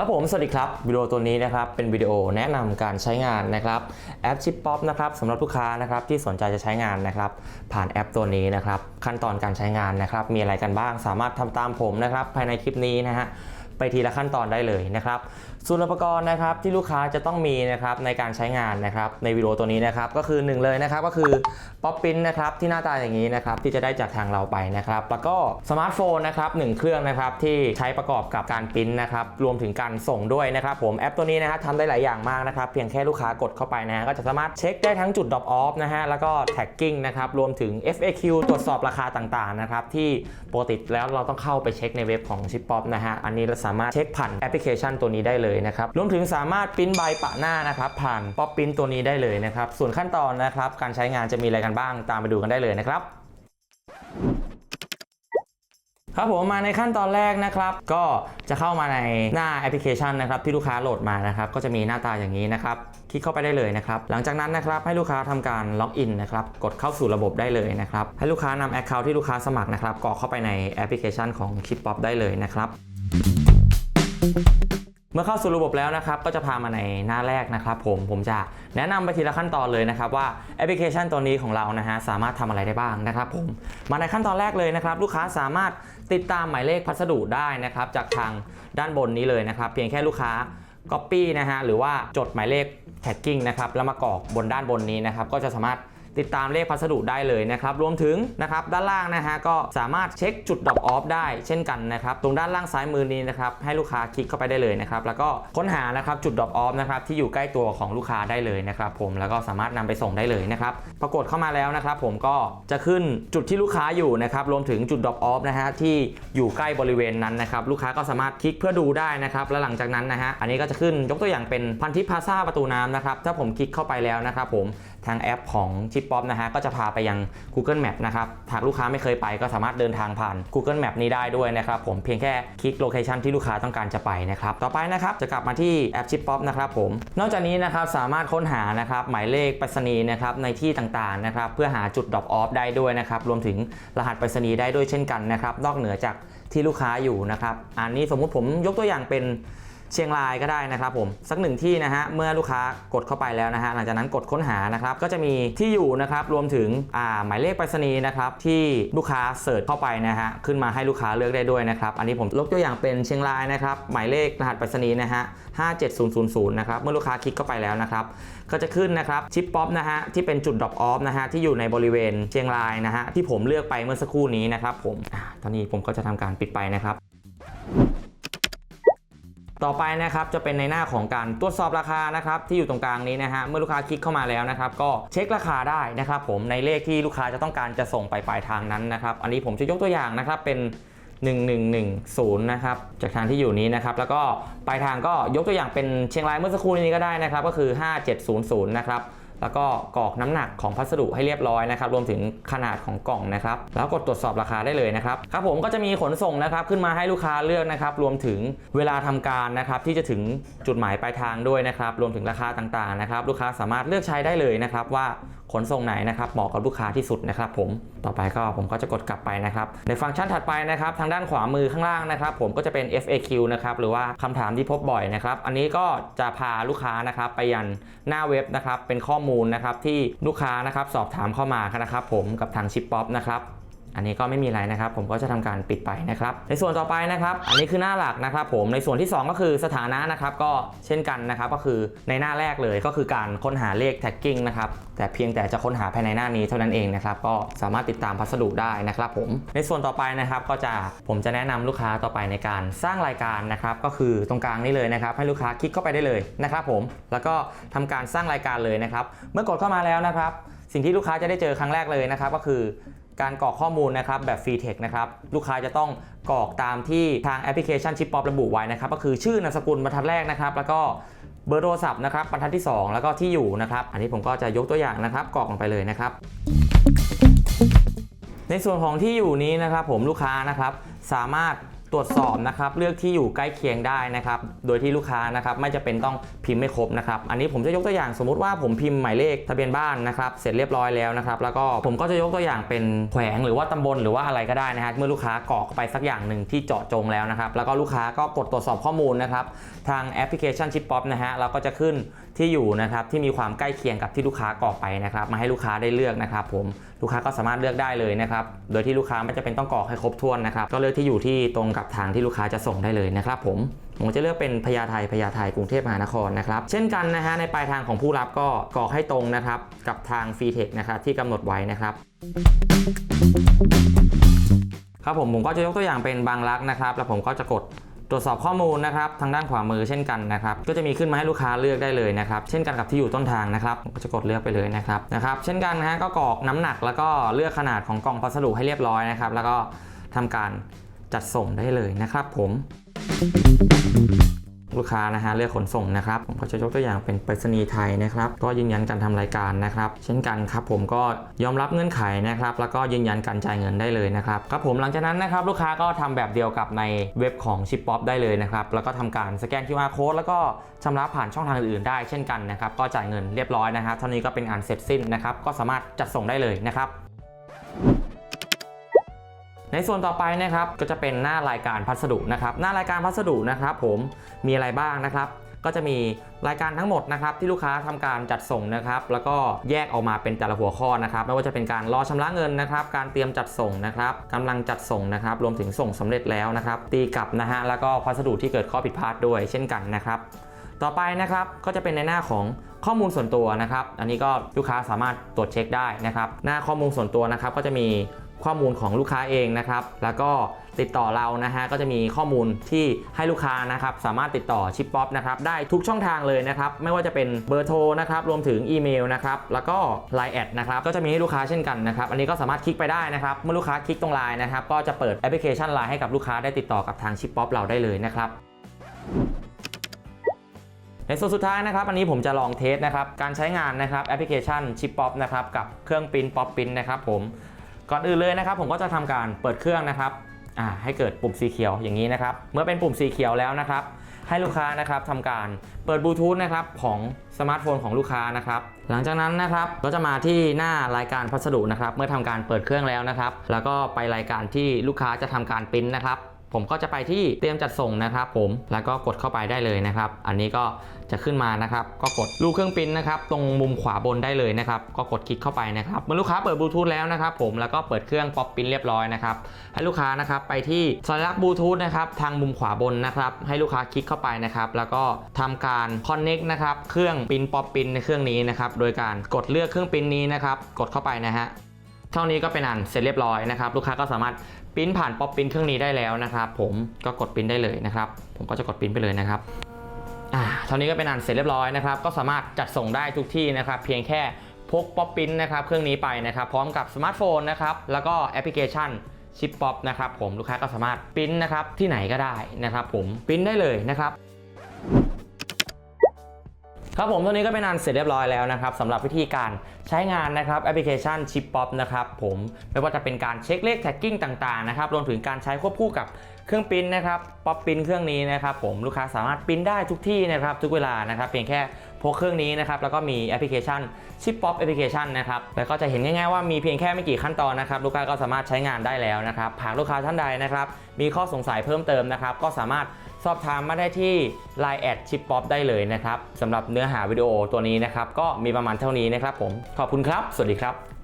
ครับผม สวัสดีครับ วิดีโอตัวนี้นะครับ เป็นวิดีโอแนะนำการใช้งานนะครับแอปชิปป๊อปนะครับสำหรับลูกค้านะครับที่สนใจจะใช้งานนะครับผ่านแอปตัวนี้นะครับขั้นตอนการใช้งานนะครับมีอะไรกันบ้างสามารถทำตามผมนะครับภายในคลิปนี้นะฮะไปทีละขั้นตอนได้เลยนะครับส่วนอุปกรณ์นะครับที่ลูกค้าจะต้องมีนะครับในการใช้งานนะครับในวิดีโอตัวนี้นะครับก็คือหนึ่งเลยนะครับก็คือป๊อปปิ้นนะครับที่หน้าตาอย่างนี้นะครับที่จะได้จากทางเราไปนะครับ แล้วก็สมาร์ทโฟนนะครับหนึ่งเครื่องนะครับที่ใช้ประกอบกับการปิ้นนะครับรวมถึงการส่งด้วยนะครับผมแอปตัวนี้นะครับทำได้หลายอย่างมากนะครับเพียงแค่ลูกค้ากดเข้าไปนะฮะก็จะสามารถเช็คได้ทั้งจุด drop off นะฮะแล้วก็ tagging นะครับรวมถึง FAQ ตรวจสอบราคาต่างๆนะครับที่ปกติแล้วเราต้องเข้าไปเช็คในเว็บของ s h i p p o p นะฮะอันนี้เราสามารถเช็คผ่านแอปพลิเคชันตัวนี้ได้เลยนะครับรวมถึงสามารถปริ้นใบปะหน้านะครับผ่านป๊อปปริ้นตัวนี้ได้เลยนะครับส่วนขั้นตอนนะครับการใช้งานจะมีอะไรกันบ้างตามไปดูกันได้เลยนะครับครับผมมาในขั้นตอนแรกนะครับ ก็จะเข้ามาในหน้าแอปพลิเคชันนะครับที่ลูกค้าโหลดมานะครับก็จะมีหน้าตาอย่างนี้นะครับคลิกเข้าไปได้เลยนะครับหลังจากนั้นนะครับให้ลูกค้าทำการล็อกอินนะครับกดเข้าสู่ระบบได้เลยนะครับให้ลูกค้านำแอคเคาท์ที่ลูกค้าสมัครนะครับกรอกเข้าไปในแอปพลิเคชันของ k i p p o p ได้เลยนะครับ มื่อเข้าสู่ระบบแล้วนะครับก็จะพามาในหน้าแรกนะครับผมผมจะแนะนำไปทีละขั้นตอนเลยนะครับว่าแอปพลิเคชันตัวนี้ของเรานะฮะสามารถทำอะไรได้บ้างนะครับผมมาในขั้นตอนแรกเลยนะครับลูกค้าสามารถติดตามหมายเลขพัสดุได้นะครับจากทางด้านบนนี้เลยนะครับเพียงแค่ลูกค้า Copy นะฮะหรือว่าจดหมายเลข tagging นะครับแล้วมากรอกบนด้านบนนี้นะครับก็จะสามารถ ติดตามเลขพัสดุได้เลยนะครับ รวมถึงนะครับด้านล่างนะฮะก็สามารถเช็คจุด drop off ได้เช่นกันนะครับ ตรงด้านล่างซ้ายมือนี้นะครับให้ลูกค้าคลิกเข้าไปได้เลยนะครับ แล้วก็ค้นหานะครับจุด drop off นะครับที่อยู่ใกล้ตัวของลูกค้าได้เลยนะครับผมแล้วก็สามารถนำไปส่งได้เลยนะครับปรากฏเข้ามาแล้วนะครับ ผมก็จะขึ้นจุดที่ลูกค้าอยู่นะครับรวมถึงจุด drop off นะฮะที่อยู่ใกล้บริเวณนั้นนะครับลูกค้าก็สามารถคลิกเพื่อดูได้นะครับแล้วหลังจากนั้นนะฮะอันนี้ก็จะขึ้นยกตัวอย่างเป็นพันทิพพาซาประตูน้ำนะครับถ้าผมคลิกเข้าไปแล้วนะครับผม ทางแอปของชิปป๊อปนะฮะก็จะพาไปยัง Google Map นะครับหากลูกค้าไม่เคยไปก็สามารถเดินทางผ่าน Google Map นี้ได้ด้วยนะครับผมเพียงแค่คลิกโลเคชันที่ลูกค้าต้องการจะไปนะครับต่อไปนะครับจะกลับมาที่แอปชิปป๊อปนะครับผมนอกจากนี้นะครับสามารถค้นหานะครับหมายเลขไปรษณีย์นะครับในที่ต่างๆนะครับเพื่อหาจุด drop off ได้ด้วยนะครับรวมถึงรหัสไปรษณีย์ได้ด้วยเช่นกันนะครับนอกเหนือจากที่ลูกค้าอยู่นะครับอันนี้สมมุติผมยกตัวอย่างเป็น เชียงรายก็ได้นะครับผมสักหนึ่งที่นะฮะเมื่อลูกค้ากดเข้าไปแล้วนะฮะหลังจากนั้นกดค้นหานะครับก็จะมีที่อยู่นะครับรวมถึงอ่าหมายเลขไปรษณีย์นะครับที่ลูกค้าเสิร์ชเข้าไปนะฮะขึ้นมาให้ลูกค้าเลือกได้ด้วยนะครับอันนี้ผมยกตัวอย่างเป็นเชียงรายนะครับหมายเลขรหัสไปรษณีย์นะฮะ57000นะครับเมื่อลูกค้าคลิกเข้าไปแล้วนะครับก็จะขึ้นนะครับชิปป๊อปนะฮะที่เป็นจุด drop off นะฮะที่อยู่ในบริเวณเชียงรายนะฮะที่ผมเลือกไปเมื่อสักครู่นี้นะครับผมอตอนนี้ผมก็จะทำการปิดไปนะครับ ต่อไปนะครับจะเป็นในหน้าของการตรวจสอบราคานะครับที่อยู่ตรงกลางนี้นะฮะเมื่อลูกค้าคลิกเข้ามาแล้วนะครับก็เช็คราคาได้นะครับผมในเลขที่ลูกค้าจะต้องการจะส่งไปปลายทางนั้นนะครับอันนี้ผมจะยกตัวอย่างนะครับเป็น1110นะครับจากทางที่อยู่นี้นะครับแล้วก็ปลายทางก็ยกตัวอย่างเป็นเชียงรายเมื่อสักครู่นี้ก็ได้นะครับก็คือ 5700นะครับ แล้วก็กรอกน้ำหนักของพัสดุให้เรียบร้อยนะครับรวมถึงขนาดของกล่องนะครับ แล้วกดตรวจสอบราคาได้เลยนะครับครับผมก็จะมีขนส่งนะครับขึ้นมาให้ลูกค้าเลือกนะครับรวมถึงเวลาทำการนะครับที่จะถึงจุดหมายปลายทางด้วยนะครับรวมถึงราคาต่างๆนะครับลูกค้าสามารถเลือกใช้ได้เลยนะครับว่า ขนส่งไหนนะครับเหมาะกับลูกค้าที่สุดนะครับผมต่อไปก็ผมก็จะกดกลับไปนะครับในฟังก์ชันถัดไปนะครับทางด้านขวามือข้างล่างนะครับ ผมก็จะเป็น FAQ นะครับหรือว่าคำถามที่พบบ่อยนะครับอันนี้ก็จะพาลูกค้านะครับไปยันหน้าเว็บนะครับเป็นข้อมูลนะครับที่ลูกค้านะครับสอบถามเข้ามานะครับผมกับทางชิปป๊อปนะครับ อันนี้ก็ไม่มีอะไรนะครับ ผมก็จะทำการปิดไปนะครับ ในส่วนต่อไปนะครับ อันนี้คือหน้าหลักนะครับ ผมในส่วนที่ 2 ก็คือสถานะนะครับ ก็เช่นกันนะครับ ก็คือในหน้าแรกเลยก็คือการค้นหาเลข tagging นะครับ แต่เพียงแต่จะค้นหาภายในหน้านี้เท่านั้นเองนะครับ ก็สามารถติดตามพัสดุได้นะครับผม ในส่วนต่อไปนะครับ ก็จะผมจะแนะนำลูกค้าต่อไปในการสร้างรายการนะครับ ก็คือตรงกลางนี้เลยนะครับ ให้ลูกค้าคลิกเข้าไปได้เลยนะครับ ผม แล้วก็ทำการสร้างรายการเลยนะครับ เมื่อกดเข้ามาแล้วนะครับสิ่งที่ลูกค้าจะได้เจอครั้งแรกเลยนะครับ ก็คือ การกรอกข้อมูลนะครับแบบฟรีเทคนะครับลูกค้าจะต้องกรอกตามที่ทางแอปพลิเคชันชิปป๊อประบุไว้นะครับก็คือชื่อนามสกุลบรรทัดแรกนะครับ แล้วก็เบอร์โทรศัพท์นะครับบรรทัดที่ 2 แล้วก็ที่อยู่นะครับ อันนี้ผมก็จะยกตัวอย่างนะครับกรอกลงไปเลยนะครับ ในส่วนของที่อยู่นี้นะครับ ผมลูกค้านะครับสามารถ ตรวจสอบนะครับเลือกที่อยู่ใกล้เคียงได้นะครับโดยที่ลูกค้านะครับไม่จะเป็นต้องพิมพ์ไม่ครบนะครับอันนี้ผมจะยกตัวอย่างสมมุติว่าผมพิมพ์หมายเลขทะเบียนบ้านนะครับเสร็จเรียบร้อยแล้วนะครับแล้วก็ผมก็จะยกตัวอย่างเป็นแขวงหรือว่าตำบลหรือว่าอะไรก็ได้นะฮะเมื่อลูกค้ากรอกไปสักอย่างหนึ่งที่เจาะจงแล้วนะครับแล้วก็ลูกค้าก็กดตรวจสอบข้อมูลนะครับทางแอปพลิเคชันชิปป๊อปนะฮะเราก็จะขึ้นที่อยู่นะครับที่มีความใกล้เคียงกับที่ลูกค้ากรอกไปนะครับมาให้ลูกค้าได้เลือกนะครับผม ลูกค้าก็สามารถเลือกได้เลยนะครับ โดยที่ลูกค้าไม่จะเป็นต้องกรอกให้ครบถ้วนนะครับ ก็เลือกที่อยู่ที่ตรงกับทางที่ลูกค้าจะส่งได้เลยนะครับผม ผมจะเลือกเป็นพญาไทพญาไทกรุงเทพมหานครนะครับ เช่นกันนะฮะในปลายทางของผู้รับก็กรอกให้ตรงนะครับกับทางฟรีเทคนะครับที่กำหนดไว้นะครับครับผมผมก็จะยกตัวอย่างเป็นบางรักนะครับ แล้วผมก็จะกด ตรวจสอบข้อมูลนะครับทางด้านขวามือเช่นกันนะครับก็จะมีขึ้นมาให้ลูกค้าเลือกได้เลยนะครับเช่นกันกับที่อยู่ต้นทางนะครับก็จะกดเลือกไปเลยนะครับนะครับเช่นกันนะฮะก็กรอกน้ำหนักแล้วก็เลือกขนาดของกล่องพัสดุให้เรียบร้อยนะครับแล้วก็ทำการจัดส่งได้เลยนะครับผม ลูกค้านะฮะเลือกขนส่งนะครับผมก็จะยกตัวอย่างเป็นไปรษณีย์ไทยนะครับก็ยืนยันการทำรายการนะครับเช่นกันครับผมก็ยอมรับเงื่อนไขนะครับแล้วก็ยืนยันการจ่ายเงินได้เลยนะครับครับผมหลังจากนั้นนะครับลูกค้าก็ทำแบบเดียวกับในเว็บของ s h i p p o p ได้เลยนะครับแล้วก็ทำการสแกน QR code แล้วก็ชำระผ่านช่องทางอื่นๆได้เช่นกันนะครับก็จ่ายเงินเรียบร้อยนะครับเท่านี้ก็เป็นอันเสร็จสิ้นนะครับก็สามารถจัดส่งได้เลยนะครับ ในส่วนต่อไปนะครับก็จะเป็นหน้ารายการพัสดุนะครับ หน้ารายการพัสดุนะครับ ผมมีอะไรบ้างนะครับก็จะมีรายการทั้งหมดนะครับที่ลูกค้าทำการจัดส่งนะครับ แล้วก็แยกออกมาเป็นแต่ละหัวข้อนะครับ ไม่ว่าจะเป็นการรอชำระเงินนะครับ การเตรียมจัดส่งนะครับกำลังจัดส่งนะครับ รวมถึงส่งสำเร็จแล้วนะครับ ตีกลับนะฮะแล้วก็พัสดุที่เกิดข้อผิดพลาดด้วยเช่นกันนะครับ ต่อไปนะครับก็จะเป็นในหน้าของข้อมูลส่วนตัวนะครับ อันนี้ก็ลูกค้าสามารถตรวจเช็คได้นะครับ หน้าข้อมูลส่วนตัวนะครับ ก็จะมี ข้อมูลของลูกค้าเองนะครับ แล้วก็ติดต่อเรานะฮะก็จะมีข้อมูลที่ให้ลูกค้านะครับ สามารถติดต่อชิปป๊อปนะครับได้ทุกช่องทางเลยนะครับ ไม่ว่าจะเป็นเบอร์โทรนะครับ รวมถึงอีเมลนะครับ แล้วก็ Line แอดนะครับ ก็จะมีให้ลูกค้าเช่นกันนะครับ อันนี้ก็สามารถคลิกไปได้นะครับ เมื่อลูกค้าคลิกตรง Line นะครับ ก็จะเปิดแอปพลิเคชัน Line ให้กับลูกค้าได้ติดต่อกับทางชิปป๊อปเราได้เลยนะครับในส่วนสุดท้ายนะครับอันนี้ผมจะลองเทสนะครับการใช้งานนะครับแอปพลิเคชันชิปป๊อปนะครับกับเครื่องปิ้นป๊อปปิ้นนะครับผม ก่อนอื่นเลยนะครับผมก็จะทำการเปิดเครื่องนะครับให้เกิดปุ่มสีเขียวอย่างนี้นะครับ เมื่อเป็นปุ่มสีเขียวแล้วนะครับ ให้ลูกค้านะครับทำการเปิดบลูทูธนะครับของสมาร์ทโฟนของลูกค้านะครับ หลังจากนั้นนะครับก็จะมาที่หน้ารายการพัสดุนะครับ เมื่อทำการเปิดเครื่องแล้วนะครับ แล้วก็ไปรายการที่ลูกค้าจะทำการปริ้นนะครับ ผมก็จะไปที่เตรียมจัดส่งนะครับ ผมแล้วก็กดเข้าไปได้เลยนะครับ อันนี้ก็จะขึ้นมานะครับ ก็กดลูเครื่องปริ้นนะครับตรงมุมขวาบนได้เลยนะครับ ก็กดคลิกเข้าไปนะครับเมื่อลูกค้าเปิดบลูทูธแล้วนะครับ ผมแล้วก็เปิดเครื่องป๊อปปริ้นเรียบร้อยนะครับให้ลูกค้านะครับไปที่สัญลักษณ์บลูทูธนะครับทางมุมขวาบนนะครับ ให้ลูกค้าคลิกเข้าไปนะครับแล้วก็ทำการคอนเน็กนะครับเครื่องปริ้นป๊อปปริ้นในเครื่องนี้นะครับโดยการกดเลือกเครื่องปริ้นนี้นะครับ กดเข้าไปนะฮะ เท่านี้ก็เป็นอันเสร็จเรียบร้อยนะครับ ลูกค้าก็สามารถปริ้นผ่านป๊อปปิ้นเครื่องนี้ได้แล้วนะครับผมก็กดปริ้นได้เลยนะครับ ผมก็จะกดปริ้นไปเลยนะครับอ่าเท่านี้ก็เป็นอันเสร็จเรียบร้อยนะครับ ก็สามารถจัดส่งได้ทุกที่นะครับ เพียงแค่พกป๊อปปิ้นนะครับเครื่องนี้ไปนะครับ พร้อมกับสมาร์ทโฟนนะครับแล้วก็แอปพลิเคชันชิปป๊อปนะครับผมลูกค้าก็สามารถปริ้นนะครับที่ไหนก็ได้นะครับ ผมปริ้นได้เลยนะครับ ครับผมตัวนี้ก็เป็นอันเสร็จเรียบร้อยแล้วนะครับสำหรับวิธีการใช้งานนะครับแอปพลิเคชันชิปป๊อปนะครับผมไม่ว่าจะเป็นการเช็คเลขแท็กกิ้งต่างๆนะครับรวมถึงการใช้ควบคู่กับ เครื่องปิ้นนะครับป๊อปปิ้นเครื่องนี้นะครับผมลูกค้าสามารถปิ้นได้ทุกที่นะครับทุกเวลานะครับเพียงแค่พกเครื่องนี้นะครับแล้วก็มีแอปพลิเคชัน Chip Pop แอปพลิเคชันนะครับแล้วก็จะเห็นง่ายๆว่ามีเพียงแค่ไม่กี่ขั้นตอนนะครับลูกค้าก็สามารถใช้งานได้แล้วนะครับหากลูกค้าท่านใดนะครับมีข้อสงสัยเพิ่มเติมนะครับก็สามารถสอบถามมาได้ที่ Line แอดชิปป๊อปได้เลยนะครับสำหรับเนื้อหาวิดีโอตัวนี้นะครับก็มีประมาณเท่านี้นะครับผมขอบคุณครับ สวัสดีครับ